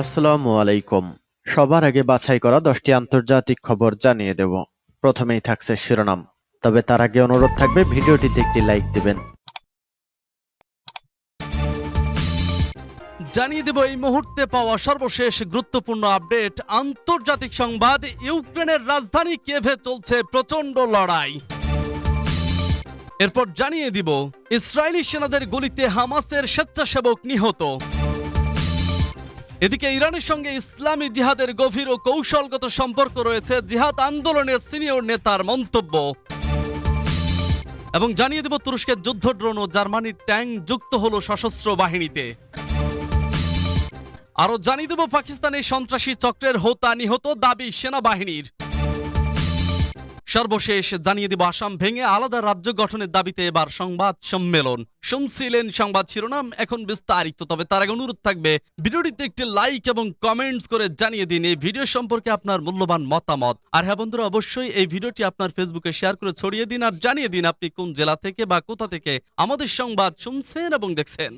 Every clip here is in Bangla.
আসসালামু আলাইকুম। সবার আগে বাছাই করা দশটি আন্তর্জাতিক খবর জানিয়ে দেব। প্রথমেই থাকছে শিরোনাম। তবে তার আগে অনুরোধ থাকবে, ভিডিওটিতে একটি লাইক দিবেন। জানিয়ে দেব, এই মুহূর্তে পাওয়া সর্বশেষ গুরুত্বপূর্ণ আপডেট। আন্তর্জাতিক সংবাদ, ইউক্রেনের রাজধানী কেভে চলছে প্রচণ্ড লড়াই। এরপর জানিয়ে দিব, ইসরায়েলি সেনাদের গুলিতে হামাসের স্বেচ্ছাসেবক নিহত। এদিকে ইরানের সঙ্গে ইসলামী জিহাদের গভীর ও কৌশলগত সম্পর্ক রয়েছে জিহাদ আন্দোলনের সিনিয়র নেতার মন্তব্য। এবং জানিয়ে দেব তুরস্কের যুদ্ধ ড্রোন ও জার্মানির ট্যাং যুক্ত হলো সশস্ত্র বাহিনীতে। আরও জানিয়ে দেব পাকিস্তানের সন্ত্রাসী চক্রের হোতা নিহত দাবি সেনাবাহিনীর। সর্বশেষ জানিয়ে দিব আসাম ভেঙে আলাদা রাজ্য গঠনের দাবিতে এবার সংবাদ সম্মেলন। শুনছিলেন সংবাদ শিরোনাম, এখন বিস্তারিত। তবে তার আগে অনুরোধ থাকবে, ভিডিওটিতে একটি লাইক এবং কমেন্টস করে জানিয়ে দিন এই ভিডিও সম্পর্কে আপনার মূল্যবান মতামত। আর হ্যাঁ বন্ধুরা, অবশ্যই এই ভিডিওটি আপনার ফেসবুকে শেয়ার করে ছড়িয়ে দিন আর জানিয়ে দিন আপনি কোন জেলা থেকে বা কোথা থেকে আমাদের সংবাদ শুনছেন এবং দেখছেন।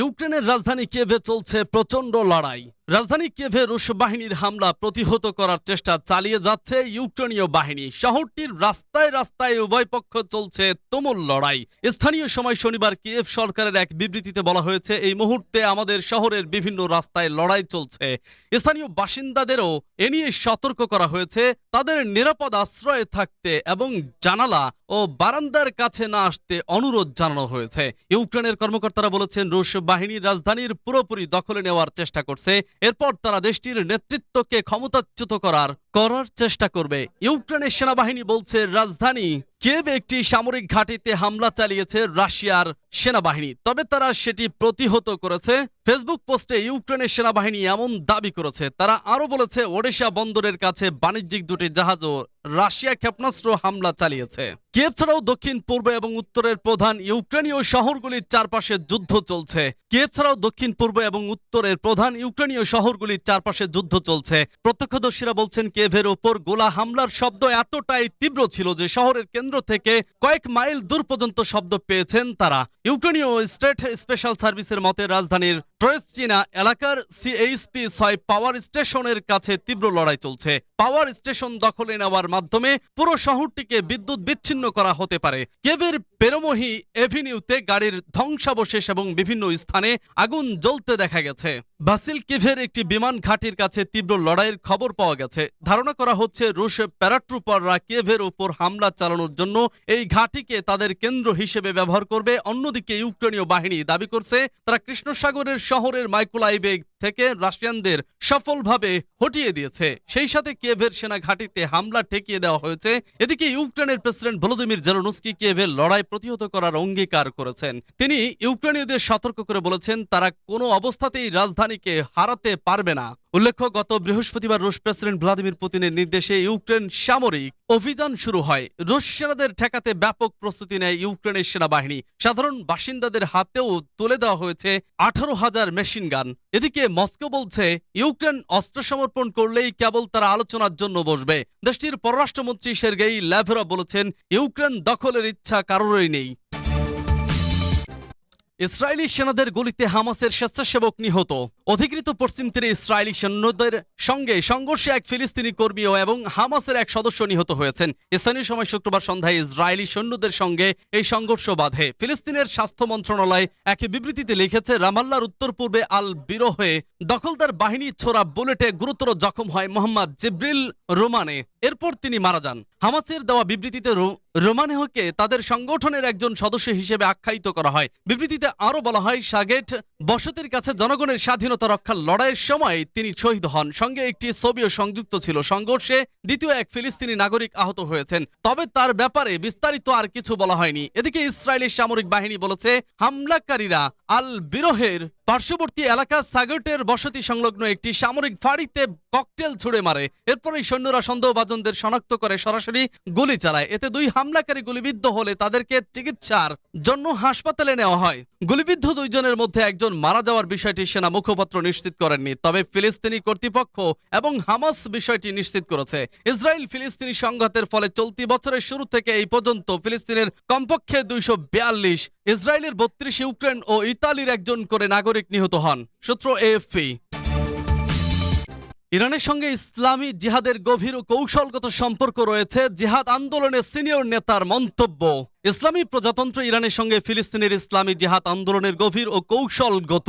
ইউক্রেনের রাজধানী কেভে চলছে প্রচণ্ড লড়াই। রাজধানী কেভে রুশ বাহিনীর হামলা প্রতিহত করার চেষ্টা চালিয়ে যাচ্ছে ইউক্রেনীয় বাহিনী। শহরটির রাস্তায় রাস্তায় উভয় পক্ষ চলছে তুমুল লড়াই। স্থানীয় সময় শনিবার কিয়েভ সরকারের এক বিবৃতিতে বলা হয়েছে, এই মুহূর্তে আমাদের শহরের বিভিন্ন রাস্তায় লড়াই চলছে। স্থানীয় বাসিন্দাদেরও এ নিয়ে সতর্ক করা হয়েছে। তাদের নিরাপদ আশ্রয়ে থাকতে এবং জানালা ও বারান্দার কাছে না আসতে অনুরোধ জানানো হয়েছে। ইউক্রেনের কর্মকর্তারা বলেছেন, রুশ বাহিনীর রাজধানীর পুরোপুরি দখলে নেওয়ার চেষ্টা করছে। এরপর তারা দেশটির নেতৃত্বকে ক্ষমতাচ্যুত করার করার চেষ্টা করবে। ইউক্রেনের সেনাবাহিনী বলছে রাজধানী কেব একটি সামরিক ঘাঁটিতে হামলা চালিয়েছে রাশিয়ার সেনাবাহিনী, তবে তারা সেটি প্রতিহত করেছে। ফেসবুক পোস্টে ইউক্রেনের সেনাবাহিনী এমন দাবি করেছে। তারা আরও বলেছে, ওডেশা বন্দরের কাছে বাণিজ্যিক দুটি জাহাজও রাশিয়া ক্ষেপণাস্ত্র হামলা চালিয়েছে। কিয়েভ ছাড়াও দক্ষিণ, পূর্ব এবং উত্তরের প্রধান ইউক্রেনীয় শহরগুলির চারপাশে যুদ্ধ চলছে। কিয়েভ ছাড়াও দক্ষিণ, পূর্ব এবং উত্তরের প্রধান ইউক্রেনীয় শহরগুলির চারপাশে যুদ্ধ চলছে। প্রত্যক্ষদর্শীরা বলছেন কেভের ওপর গোলা হামলার শব্দ এতটাই তীব্র ছিল যে শহরের কেন্দ্র থেকে কয়েক মাইল দূর পর্যন্ত শব্দ পেয়েছেন তারা। ইউক্রেনীয় স্টেট স্পেশাল সার্ভিসের মতে রাজধানীর ট্রেসচিনা এলাকার সিএইচপি ছয় পাওয়ার স্টেশনের কাছে তীব্র লড়াই চলছে। পাওয়ার স্টেশন দখলে নেওয়ার মাধ্যমে পুরো শহরটিকে বিদ্যুৎ বিচ্ছিন্ন করা হতে পারে। কেবের পেরোমোহি এভিনিউতে গাড়ির ধ্বংসাবশেষ এবং বিভিন্ন স্থানে আগুন জ্বলতে দেখা গেছে। বাসিল কিভের একটি বিমান ঘাঁটির কাছে তীব্র লড়াইয়ের খবর পাওয়া গেছে। ধারণা করা হচ্ছে, রুশ প্যারাট্রুপাররা কিভের ওপর হামলা চালানোর জন্য এই ঘাঁটিকে তাদের কেন্দ্র হিসেবে ব্যবহার করবে। অন্যদিকে ইউক্রেনীয় বাহিনী দাবি করছে, তারা কৃষ্ণসাগরের শহরের মাইকোলাইবে থেকে রাশিয়ানদের সফলভাবে হটিয়ে দিয়েছে। সেই সাথে কেভের সেনা ঘাঁটিতে হামলা ঠেকিয়ে দেওয়া হয়েছে। এদিকে ইউক্রেনের প্রেসিডেন্ট ভলোদিমির জেলনস্কি কেভের লড়াই প্রতিহত করার অঙ্গীকার করেছেন। তিনি ইউক্রেনীয়দের সতর্ক করে বলেছেন, তারা কোনো অবস্থাতেই রাজধানীকে হারাতে পারবে না। উল্লেখ্য, গত বৃহস্পতিবার রুশ প্রেসিডেন্ট ভ্লাদিমির পুতিনের নির্দেশে ইউক্রেন সামরিক অভিযান শুরু হয়। রুশ সেনাদের ঠেকাতে ব্যাপক প্রস্তুতি নেয় ইউক্রেনের সেনাবাহিনী। সাধারণ বাসিন্দাদের হাতেও তুলে দেওয়া হয়েছে আঠারো হাজার মেশিন গান। এদিকে মস্কো বলছে, ইউক্রেন অস্ত্র সমর্পণ করলেই কেবল তারা আলোচনার জন্য বসবে। দেশটির পররাষ্ট্রমন্ত্রী সের্গেই ল্যাভেরা বলেছেন, ইউক্রেন দখলের ইচ্ছা কারোরই নেই। ইসরায়েলি সেনাদের গুলিতে হামাসের স্বেচ্ছাসেবক নিহত। অধিকৃত পশ্চিম তীরে ইসরায়েলি সৈন্যদের সঙ্গে সংঘর্ষে এক ফিলিস্তিনি কর্মীও এবং হামাসের এক সদস্য নিহত হয়েছেন। স্থানীয় সময় শুক্রবার সন্ধ্যায় ইসরায়েলি সৈন্যদের সঙ্গে এই সংঘর্ষ বাধে। ফিলিস্তিনের স্বাস্থ্য মন্ত্রণালয় এক বিবৃতিতে লিখেছে, রামাল্লার উত্তর পূর্বে আল বিরোহে দখলদার বাহিনী ছোড়া বুলেটে গুরুতর জখম হয় মোহাম্মদ জিব্রিল রোমানে। এরপর তিনি মারা যান। হামাসের দেওয়া বিবৃতিতে রোমানেহকে তাদের সংগঠনের একজন সদস্য হিসেবে আখ্যায়িত করা হয়। বিবৃতিতে আরও বলা হয়, সাগেট বসতির কাছে জনগণের স্বাধীনতা রক্ষার লড়াইয়ের সময় তিনি শহীদ হন। সঙ্গে একটি ছবিও সংযুক্ত ছিল। সংঘর্ষে দ্বিতীয় এক ফিলিস্তিনি নাগরিক আহত হয়েছেন। তবে তার ব্যাপারে বিস্তারিত আর কিছু বলা হয়নি। এদিকে ইসরায়েলের সামরিক বাহিনী বলেছে, হামলাকারীরা আল বিরোহের পার্শ্ববর্তী এলাকা সাগটের বসতি সংলগ্ন একটি সামরিক ফাঁড়িতে ককটেল ছুড়ে মারে। এরপরই সৈন্যরা সন্দেহভাজনদের শনাক্ত করে সরাসরি গুলি চালায়। এতে দুই হামলাকারী গুলিবিদ্ধ হলে তাদেরকে চিকিৎসার জন্য হাসপাতালে নেওয়া হয়। গুলিবিদ্ধ দুইজনের মধ্যে একজন মারা যাওয়ার বিষয়টি সেনা মুখপাত্র নিশ্চিত করেননি। তবে ফিলিস্তিনি কর্তৃপক্ষ এবং হামাস বিষয়টি নিশ্চিত করেছে। ইসরায়েল ফিলিস্তিনি সংঘাতের ফলে চলতি বছরের শুরু থেকে এই পর্যন্ত ফিলিস্তিনের কমপক্ষে দুইশো বিয়াল্লিশ, ইসরায়েলের বত্রিশ, ইউক্রেন ও ইতালির একজন করে নাগরিক নাগরিক নিহত হন, সূত্র এএফপি। ইরানের সঙ্গে ইসলামী জিহাদের গভীর ও কৌশলগত সম্পর্ক রয়েছে জিহাদ আন্দোলনের সিনিয়র নেতার মন্তব্য। ইসলামী প্রজাতন্ত্র ইরানের সঙ্গে ফিলিস্তিনের ইসলামী জিহাদ আন্দোলনের গভীর ও কৌশলগত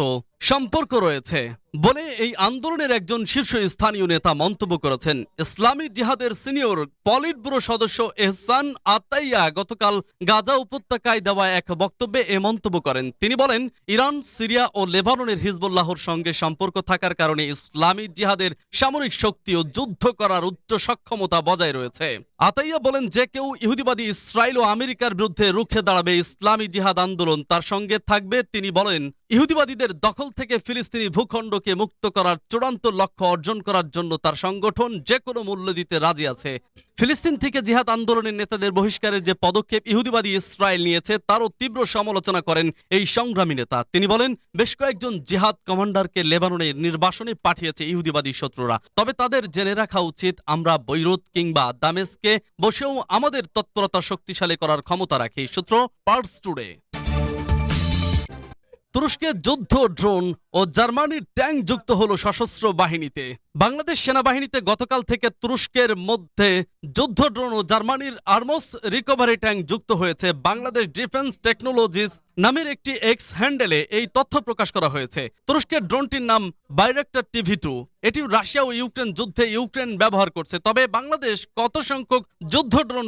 সম্পর্ক রয়েছে বলে এই আন্দোলনের একজন শীর্ষ স্থানীয় নেতা মন্তব্য করেছেন। ইসলামী জিহাদের সিনিয়র পলিট ব্যুরো সদস্য এহসান আতাইয়া গতকাল গাজা উপত্যকায় দেওয়া এক বক্তব্যে এ মন্তব্য করেন। তিনি বলেন, ইরান, সিরিয়া ও লেবাননের হিজবুল্লাহর সঙ্গে সম্পর্ক থাকার কারণে ইসলামী জিহাদের সামরিক শক্তি ও যুদ্ধ করার উচ্চ সক্ষমতা বজায় রয়েছে। আতাইয়া বলেন, যে কেউ ইহুদিবাদী ইসরায়েল ও আমেরিকার বিরুদ্ধে রুখে দাঁড়াবে ইসলামী জিহাদ আন্দোলন। তার সঙ্গে থাকবে তিনি বলেন ইহুদিবাদীদের দখল থেকে ফিলিস্তিনি ভূখণ্ডকে মুক্ত করার চূড়ান্ত লক্ষ্য অর্জন করার জন্য তার সংগঠন যে কোনো মূল্য দিতে রাজি আছে। ফিলিস্তিন থেকে জিহাদ আন্দোলনের নেতাদের বহিষ্কারের যে পদক্ষেপ ইহুদিবাদী ইসরায়েল নিয়েছে, তারও তীব্র সমালোচনা করেন এই সংগ্রামী নেতা। তিনি বলেন, বেশ কয়েকজন জিহাদ কমান্ডারকে লেবাননে নির্বাসনে পাঠিয়েছে ইহুদিবাদী শত্রুরা। তবে তাদের জেনে রাখা উচিত, আমরা বৈরুত কিংবা দামেস্কে বসেও আমাদের তৎপরতা শক্তিশালী করার ক্ষমতা রাখি। সূত্র পার্টস টুডে। তুরস্কের যুদ্ধ ড্রোন ও জার্মানির ট্যাঙ্ক যুক্ত হলো সশস্ত্র বাহিনীতে। বাংলাদেশ সেনাবাহিনীতে গতকাল থেকে তুরস্কের মধ্যে যুদ্ধ ড্রোন ও জার্মানির আর্মস রিকভারি ট্যাঙ্ক যুক্ত হয়েছে। বাংলাদেশ ডিফেন্স টেকনোলজিস নামের একটি এক্স হ্যান্ডেলে এই তথ্য প্রকাশ করা হয়েছে। তুরস্কের ড্রোনটির নাম বাইরেক্টার টিভি টু। এটি রাশিয়া ও ইউক্রেন যুদ্ধে ইউক্রেন ব্যবহার করছে। তবে বাংলাদেশ কত সংখ্যক যুদ্ধ ড্রোন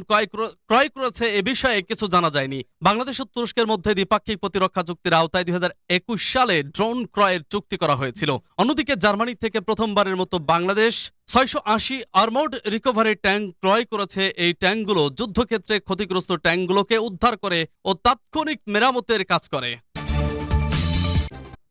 ক্রয় করেছে এ বিষয়ে কিছু জানা যায়নি। বাংলাদেশ ও তুরস্কের মধ্যে দ্বিপাক্ষিক প্রতিরক্ষা চুক্তির আওতায় দুই হাজার একুশ সালে ড্রোন ক্রয়ের চুক্তি করা হয়েছিল। অন্যদিকে জার্মানি থেকে প্রথমবারের মতো বাংলাদেশ ছয়শো আশি আর্মোড রিকভারি ট্যাঙ্ক ক্রয় করেছে। এই ট্যাঙ্কগুলো যুদ্ধক্ষেত্রে ক্ষতিগ্রস্ত ট্যাঙ্কগুলোকে উদ্ধার করে ও তাৎক্ষণিক মেরামতের কাজ করে।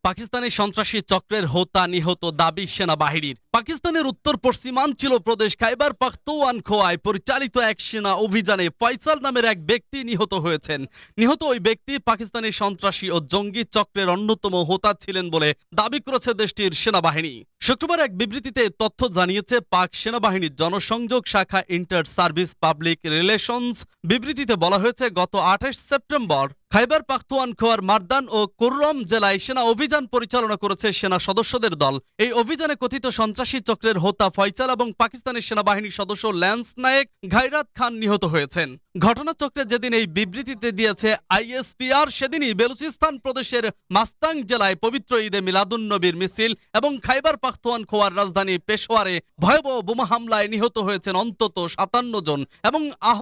পাকিস্তানি সন্ত্রাসী চক্রের হোতা নিহত দাবি সেনাবাহিনীর। পাকিস্তানের উত্তর পশ্চিমাঞ্চল প্রদেশ খাইবার পাখতোয়ান খোয়ায় পরিচালিত এক সেনা অভিযানে ফয়সাল নামের এক ব্যক্তি নিহত হয়েছেন। নিহত ওই ব্যক্তি পাকিস্তানি সন্ত্রাসী ও জঙ্গি চক্রের অন্যতম হোতা ছিলেন বলে দাবি করেছে দেশটির সেনাবাহিনী। শুক্রবার এক বিবৃতিতে তথ্য জানিয়েছে, পাক সেনাবাহিনীর জনসংযোগ শাখা ইন্টার সার্ভিস পাবলিক রিলেশনস বিবৃতিতে বলা হয়েছে, গত আঠাশ সেপ্টেম্বর খাইবার পাখতুয়ানখোয়ার মারদান ও কুররম জেলায় সেনা অভিযান পরিচালনা করেছে সেনা সদস্যদের দল। এই অভিযানে কথিত সন্ত্রাসী চক্রের হোতা ফয়সাল এবং পাকিস্তানের সেনাবাহিনীর সদস্য ল্যান্স নায়েক ঘাইরাত খান নিহত হয়েছেন। ঘটনাচক্রে যেদিন এই বিবৃতিতে দিয়েছে আইএসপিআর, সেদিনই বেলুচিস্তান প্রদেশের মাস্তাং জেলায় পবিত্র ঈদে মিলাদুন নবীর মিছিল এবং খাইবার পাখতুয়ান খোয়ার রাজধানী পেশোয়ারে ভয়াবহ বোমা হামলায় নিহত হয়েছেন অন্তত সাতান্ন জন এবং আহ